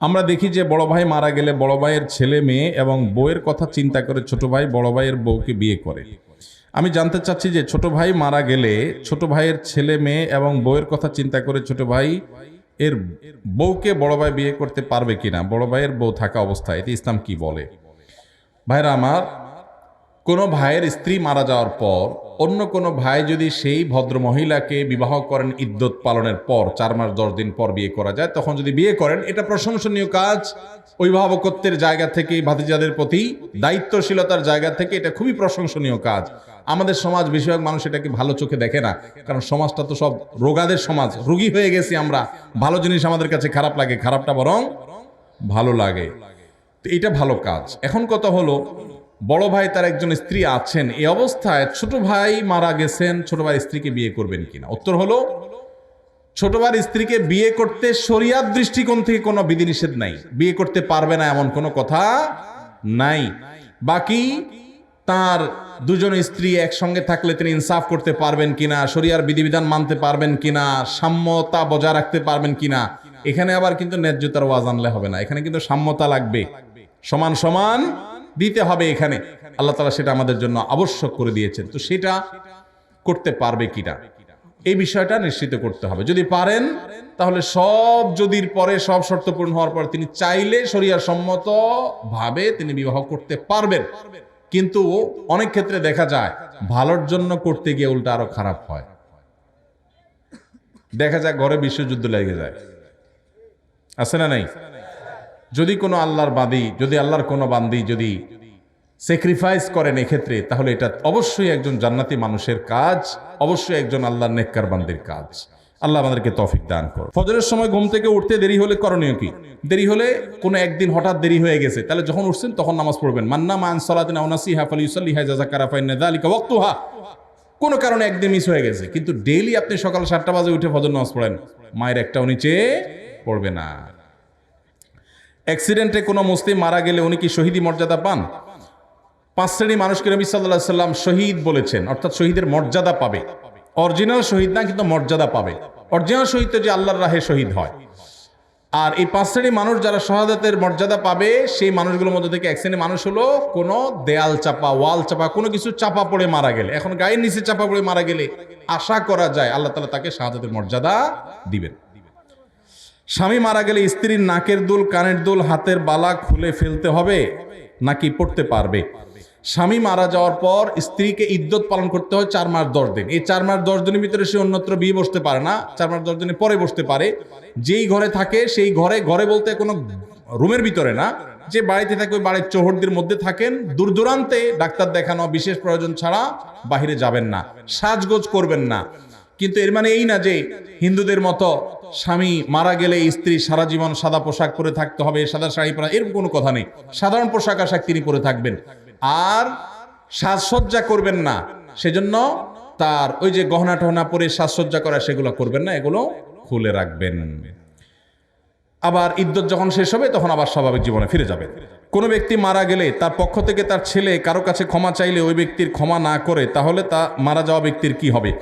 আমরা দেখি যে বড় ভাই মারা গেলে বড় ভাইয়ের ছেলে মেয়ে এবং বউয়ের কথা চিন্তা করে ছোট ভাই বড় ভাইয়ের বউকে বিয়ে করে। আমি জানতে চাচ্ছি যে ছোট ভাই মারা গেলে ছোট ভাইয়ের ছেলে মেয়ে এবং বউয়ের কথা চিন্তা করে ছোট ভাই এর বউকে বড় ভাই বিয়ে করতে পারবে কিনা, বড় ভাইয়ের বউ থাকা অবস্থায় এতে ইসলাম কি বলে? ভাইরা আমার, কোনো ভাইয়ের স্ত্রী মারা যাওয়ার পর অন্য কোনো ভাই যদি সেই ভদ্র মহিলাকে বিবাহ করেন ইদ্যত পালনের পর, চার মাস, দশ দিন পর বিয়ে করা যায়, তখন যদি বিয়ে করেন, এটা প্রশংসনীয় কাজ। অভিভাবকত্বের জায়গা থেকে ভাতিজাদের প্রতি দায়িত্বশীলতার জায়গা থেকে এটা খুবই প্রশংসনীয় কাজ। আমাদের সমাজ বেশিরভাগ মানুষ এটাকে ভালো চোখে দেখে না, কারণ সমাজটা তো সব রোগাদের সমাজ। রোগী হয়ে গেছি আমরা, ভালো জিনিস আমাদের কাছে খারাপ লাগে, খারাপটা বরং ভালো লাগে। তো এটা ভালো কাজ। এখন কথা হলো বড় ভাই তার একজন স্ত্রী আছেন। এই অবস্থায় ছোট ভাই মারা গেছেন, ছোট ভাই স্ত্রীকে বিয়ে করবেন কিনা? উত্তর হলো, ছোট ভাইয়ের স্ত্রীকে বিয়ে করতে শরিয়াত দৃষ্টিকোণ থেকে কোনো বিধিনিষেধ নাই। বিয়ে করতে পারবে না এমন কোনো কথা নাই। বাকি তার দুজন স্ত্রী একসঙ্গে থাকলে তিনি ইনসাফ করতে পারবেন কিনা, শরিয়ার বিধিবিধান মানতে পারবেন কিনা, সাম্যতা বজায় রাখতে পারবেন কিনা, এখানে আবার কিন্তু ন্যায্যতার ওয়াজ আনলে হবে না। এখানে কিন্তু সাম্যতা লাগবে। সমান সমান দিতে হবে এখানে। আল্লাহ তালা সেটা আমাদের জন্য আবশ্যক করে দিয়েছেন। তো সেটা করতে পারবে কিনা? এই বিষয়টা নিশ্চিত করতে হবে। যদি পারেন, তাহলে সব যদির পরে, সব শর্ত পূরণ হওয়ার পর তিনি চাইলে শরিয়ার সম্মত ভাবে তিনি বিবাহ করতে পারবেন। কিন্তু অনেক ক্ষেত্রে দেখা যায়, ভালোর জন্য করতে গিয়ে উল্টা আরও খারাপ হয়। দেখা যায় ঘরে বিশ্বযুদ্ধ লেগে যায়। আছে না নাই? যদি কোনো আল্লাহর বাদী, যদি আল্লাহর কোনো বান্দি যদি স্যাক্রিফাইস করেন এক্ষেত্রে, তাহলে এটা অবশ্যই একজন জান্নাতি মানুষের কাজ, অবশ্যই একজন আল্লাহর নেককার বান্দির কাজ। আল্লাহ আমাদেরকে তফিক দান করো ফজরের সময় ঘুম থেকে উঠতে দেরি হলে করণীয় কি? দেরি হলে কোনো একদিন হঠাৎ দেরি হয়ে গেছে, তাহলে যখন উঠছেন তখন নামাজ পড়বেন। মান্না মান সালাতিন আউনাসি দালিকা ওয়াক্তুহা। কোনো কারণে একদিন মিস হয়ে গেছে, কিন্তু ডেইলি আপনি সকাল সাতটা বাজে উঠে ফজর নামাজ পড়েন। মায়ের একটাও নিচে পড়বে না। অ্যাক্সিডেন্টে কোনো মুসলিম মারা গেলে উনি কি শহীদি মর্যাদা পান? পাঁচ শ্রেণি মানুষকে নবী সাল্লাহ সাল্লাম শহীদ বলেছেন, অর্থাৎ শহীদের মর্যাদা পাবে। অরিজিনাল শহীদ না, কিন্তু মর্যাদা পাবে। অরিজিনাল শহীদ তো যে আল্লাহর রাহে শহীদ হয়। আর এই পাঁচ শ্রেণি মানুষ যারা শাহাদাতের মর্যাদা পাবে, সেই মানুষগুলোর মধ্যে থেকে এক শ্রেণি মানুষ হলো কোনো দেয়াল চাপা, ওয়াল চাপা, কোনো কিছু চাপা পড়ে মারা গেলে। এখন গায়ের নিচে চাপা পড়ে মারা গেলে আশা করা যায় আল্লাহ তালা তাকে শাহাদাতের মর্যাদা দিবেন। স্বামী মারা গেলে স্ত্রীর নাকের দুল, কানের দুল, হাতের বালা খুলে ফেলতে হবে নাকি পড়তে পারবে? স্বামী মারা যাওয়ার পর স্ত্রীকে ইদ্যত পালন করতে হয় চার মাস দশ দিন। এই চার মাস দশ দিনের ভিতরে সে অন্যত্র বিয়ে বসতে পারে না, চার মাস দশ দিনের পরে বসতে পারে। যেই ঘরে থাকে সেই ঘরে ঘরে বলতে কোনো রুমের ভিতরে না, যে বাড়িতে থাকে ওই বাড়ির চৌহদ্দির মধ্যে থাকেন। দূর দূরান্তে ডাক্তার দেখানো বিশেষ প্রয়োজন ছাড়া বাহিরে যাবেন না, সাজগোজ করবেন না। কিন্তু এর মানে এই না যে হিন্দুদের মতো স্বামী মারা গেলে স্ত্রী সারা জীবন সাদা পোশাক পরে থাকতে হবে, সাদা শাড়ি পরা, এরকম কোনো কথা নেই। সাধারণ পোশাক আশাক তিনি পরে থাকবেন। আর সাজসজ্জা করবেন না, সেজন্য তার ওই যে গহনা টহনা পরে সাজসজ্জা করা, সেগুলো করবেন না, এগুলো খুলে রাখবেন। আবার ইদ্যত যখন শেষ হবে, তখন আবার স্বাভাবিক জীবনে ফিরে যাবে। কোনো ব্যক্তি মারা গেলে তার পক্ষ থেকে তার ছেলে কারও কাছে ক্ষমা চাইলে ওই ব্যক্তির ক্ষমা না করে, তাহলে তা মারা যাওয়া ব্যক্তির কি হবে?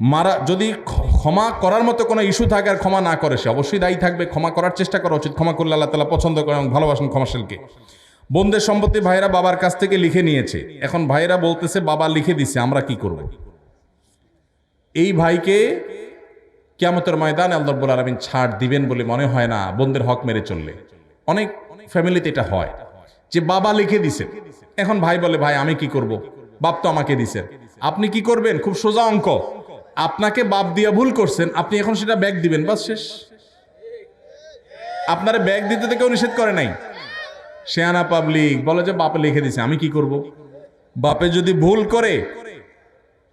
মারা, যদি ক্ষমা করার মতো কোনো ইস্যু থাকে আর ক্ষমা না করে, সে অবশ্যই দায়ী থাকবে। ক্ষমা করার চেষ্টা করা উচিত। ক্ষমা করলে আল্লাহ তালা পছন্দ করে এবং ভালোবাসেন ক্ষমাশীলকে। বোনদের সম্পত্তি ভাইরা বাবার কাছ থেকে লিখে নিয়েছে। এখন ভাইরা বলতেছে, বাবা লিখে দিছে, আমরা কি করব? এই ভাইকে কিয়ামতের ময়দানে আল্লাহ রব্বুল আলমিন ছাড় দিবেন বলে মনে হয় না, বোনদের হক মেরে চললে। অনেক ফ্যামিলিতে এটা হয় যে বাবা লিখে দিছে। এখন ভাই বলে, ভাই, আমি কি করব? বাপ তো আমাকে দিছেন আপনি কি করবেন? খুব সোজা অঙ্ক। আপনাকে বাপ দিয়া ভুল করছেন, আপনি এখন সেটা ব্যাগ দিবেন, বাস শেষ। আপনার ব্যাগ দিতে তো কেউ নিষেধ করে নাই। শেয়ানা পাবলিক বলে যে, বাপে লিখে দিছে, আমি কি করব? বাপে যদি ভুল করে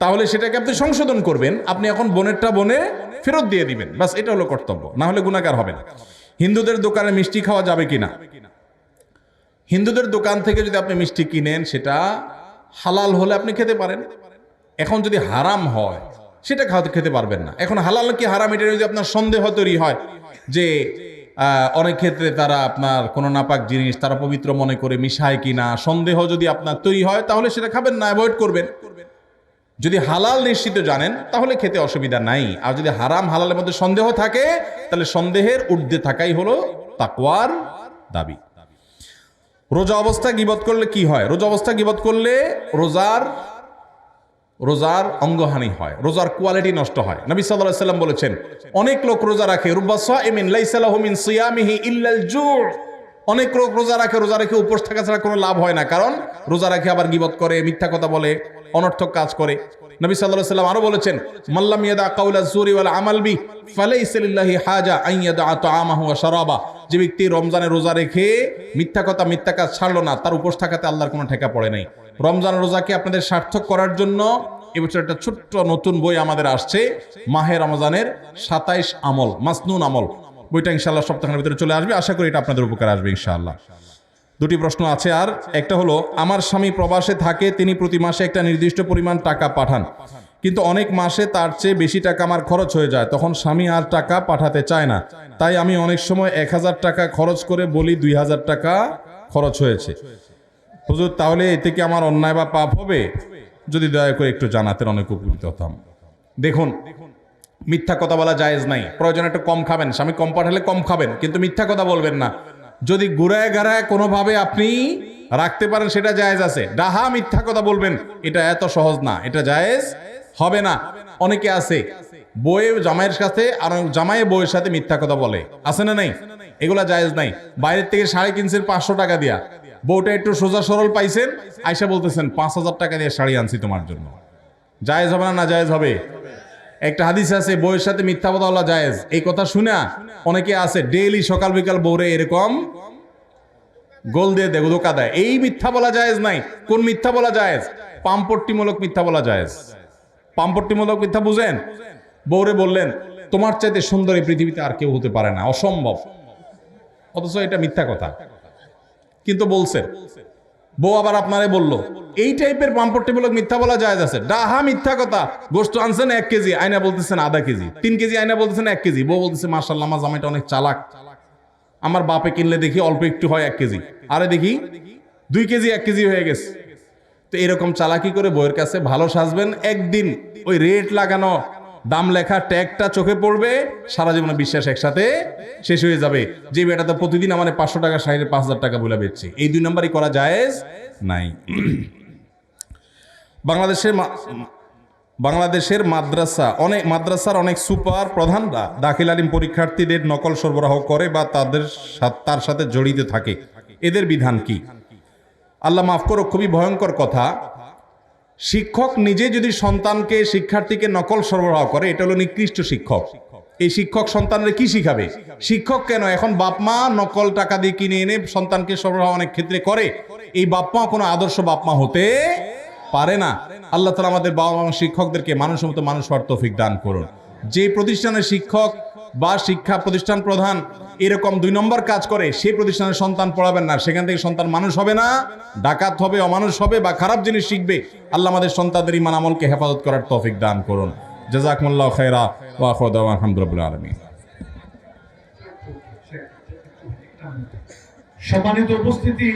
তাহলে সেটাকে আপনি সংশোধন করবেন। আপনি এখন বোনেরটা বনে ফেরত দিয়ে দিবেন। বাস এটা হলো কর্তব্য। না হলে গুণাকার হবে না। হিন্দুদের দোকানে মিষ্টি খাওয়া যাবে কিনা? হিন্দুদের দোকান থেকে যদি আপনি মিষ্টি কিনেন, সেটা হালাল হলে আপনি খেতে পারেন। এখন যদি হারাম হয়, সেটা খাওয়াতে খেতে পারবেন না। এখন হালাল কি হারাম, এটা যদি আপনার সন্দেহ তৈরি হয় যে অনেক ক্ষেত্রে তারা আপনার কোনো নাপাক জিনিস তারা পবিত্র মনে করে মিশায় কিনা, সন্দেহ যদি আপনার তৈরি হয়, তাহলে সেটা খাবেন না, অ্যাভয়েড করবেন। যদি হালাল নিশ্চিত জানেন, তাহলে খেতে অসুবিধা নাই। আর যদি হারাম, হালালের মধ্যে সন্দেহ থাকে, তাহলে সন্দেহের ঊর্ধ্বে থাকাই হলো তাকওয়ার দাবি। রোজা অবস্থা গিবত করলে কি হয়? রোজা অবস্থা গিবত করলে রোজার রোজার অঙ্গহানি হয়, রোজার কোয়ালিটি নষ্ট হয়। নবী সাল্লাম বলেছেন, অনেক লোক রোজা রাখে, রুব্বা সাইমিন লাইসা লাহু মিন সিয়ামিহি ইল্লাল জু' অনেক লোক রোজা রাখে, রোজা রেখে উপোস থাকা ছাড়া কোনো লাভ হয় না। কারণ রোজা রাখে আবার গিবত করে, মিথ্যা কথা বলে, অনর্থক কাজ করে। নবী আলাইহি সাল্লাম আরও বলেছেন মাল্লাম ইয়াদা কাউলা জুরি ওয়াল আমাল বি, ফালাইসা লিল্লাহি হাজা আন ইয়াদা তাআমাহু ওয়া শারাবা। যে ব্যক্তি রমজানে রোজা রেখে মিথ্যা কথা, মিথ্যা কাজ ছাড়লো না, তার উপোস থাকাতে আল্লাহর কোনো ঠেকা পড়ে নাই। রমজান রোজাকে আপনাদের সার্থক করার জন্য এবছর একটা ছোট্ট নতুন বই আমাদের আসছে, মাহে রমজানের সাতাইশ আমল, মাসনুন আমল। বইটা ইনশাল্লাহ সপ্তাহের ভিতরে চলে আসবে। আশা করি এটা আপনাদের উপকার আসবে ইনশাআল্লাহ। দুটি প্রশ্ন আছে আর একটা হলো, আমার স্বামী প্রবাসে থাকে, তিনি প্রতি মাসে একটা নির্দিষ্ট পরিমাণ টাকা পাঠান। কিন্তু অনেক মাসে তার চেয়ে বেশি টাকা আমার খরচ হয়ে যায়। তখন স্বামী আর টাকা পাঠাতে চায় না। তাই আমি অনেক সময় এক হাজার টাকা খরচ করে বলি, দুই হাজার টাকা খরচ হয়েছে। হুজুর, তাহলে এতে কি আমার অন্যায় বা পাপ হবে? যদি দয়া করে একটু জানাতেন, অনেক উপকৃত হতাম। দেখুন মিথ্যা কথা বলা জায়েজ নাই। প্রয়োজন একটু কম খাবেন। স্বামী কম পাঠালে কম খাবেন, কিন্তু মিথ্যা কথা বলবেন না। যদি গুড়ায় গাড়ায় কোনোভাবে আপনি রাখতে পারেন, সেটা জায়েজ আছে। ডাহা মিথ্যা কথা বলবেন, এটা এত সহজ না, এটা জায়েজ হবে না। অনেকে আছে বইয়ে জামাইয়ের সাথে আর জামাইয়ে বইয়ের সাথে মিথ্যা কথা বলে। আছে না নাই? এগুলা জায়েজ নাই। বাইরের থেকে শাড়ি কিনছেন পাঁচশো টাকা দিয়া। বউটা একটু সোজা সরল পাইছেন আয়সা বলতেছেন, পাঁচ হাজার টাকা দিয়ে শাড়ি আনছি তোমার জন্য। জায়েজ হবে না না জায়েজ হবে? একটা হাদিস আছে, বউয়ের সাথে মিথ্যা কথা বলা জায়েজ। এই কথা শুনা অনেকে আছে, ডেইলি সকাল বিকাল বউরে এরকম গোল দিয়ে দেয় ধোকা দেয়। এই মিথ্যা বলা জায়েজ নাই। কোন মিথ্যা বলা জায়েজ? পাম্পট্টিমূলক মিথ্যা বলা জায়েজ। পাম্পট্টিমূলক মিথ্যা বুঝেন? বউরে বললেন, তোমার চাইতে সুন্দর এই পৃথিবীতে আর কেউ হতে পারে না। অসম্ভব। অথচ এটা মিথ্যা কথা। কিন্তু বলছেন বউ আবার আপনারে বলল, এই টাইপের পাম্পট্টিমূলক মিথ্যা বলা যায় আছে। ডাহা মিথ্যা কথা। গোস্ত আনছেন এক কেজি, আয়না বলতেছেন আধা কেজি। তিন কেজি আয়না বলতেছেন এক কেজি। বউ বলতেছে মার্শাল্লাহ আমার জামাইটা অনেক চালাক। আমার বাপে কিনলে দেখি অল্প একটু হয় এক কেজি। আরে দেখি, দুই কেজি, এক কেজি হয়ে গেছে। তো এরকম চালাকি করে বইয়ের কাছে ভালো সাজবেন। একদিন ওই রেট লাগানো দাম লেখা ট্যাগটা চোখে পড়বে, সারা জীবনে বিশ্বাস একসাথে শেষ হয়ে যাবে। যে বেটাতে প্রতিদিন আমার পাঁচশো টাকা সাইডে পাঁচ হাজার টাকা বলে বেচছে। এই দুই নম্বরই করা জায়েজ নাই। বাংলাদেশের বাংলাদেশের মাদ্রাসা, অনেক মাদ্রাসার অনেক সুপার প্রধানরা দাখিল আলিম পরীক্ষার্থীদের নকল সরবরাহ করে বা তাদের তার সাথে জড়িত থাকে। এদের বিধান কি? আল্লাহ মাফ করো খুবই ভয়ঙ্কর কথা। শিক্ষক নিজে যদি সন্তানকে, শিক্ষার্থীকে নকল সরবরাহ করে, এটা হলো নিকৃষ্ট শিক্ষক। এই শিক্ষক সন্তানের কি শিখাবে? শিক্ষক কেন? এখন বাপ মা নকল টাকা দিয়ে কিনে এনে সন্তানকে সরবরাহ অনেক ক্ষেত্রে করে। এই বাপ মা কোনো আদর্শ বাপ মা হতে পারে না। আল্লাহ তালা আমাদের বাবা মা শিক্ষকদেরকে মানুষের মতো মানুষ হওয়ার তৌফিক দান করুন। যে প্রতিষ্ঠানের শিক্ষক বা শিক্ষা প্রতিষ্ঠান প্রধান এরকম দুই নম্বর কাজ করে সেই প্রতিষ্ঠানের সন্তান পড়াবেন না। সেখান থেকে সন্তান মানুষ হবে না, ডাকাত হবে, অমানুষ হবে বা খারাপ জিনিস শিখবে। আল্লাহ আমাদের সন্তানদের ইমান আমলকে হেফাজত করার তৌফিক দান করুন। জাজাকমুল্লাহ খেরা ওয়াফদ আলহামদুলিল্লাহ আলমিন। সম্মানিত উপস্থিতি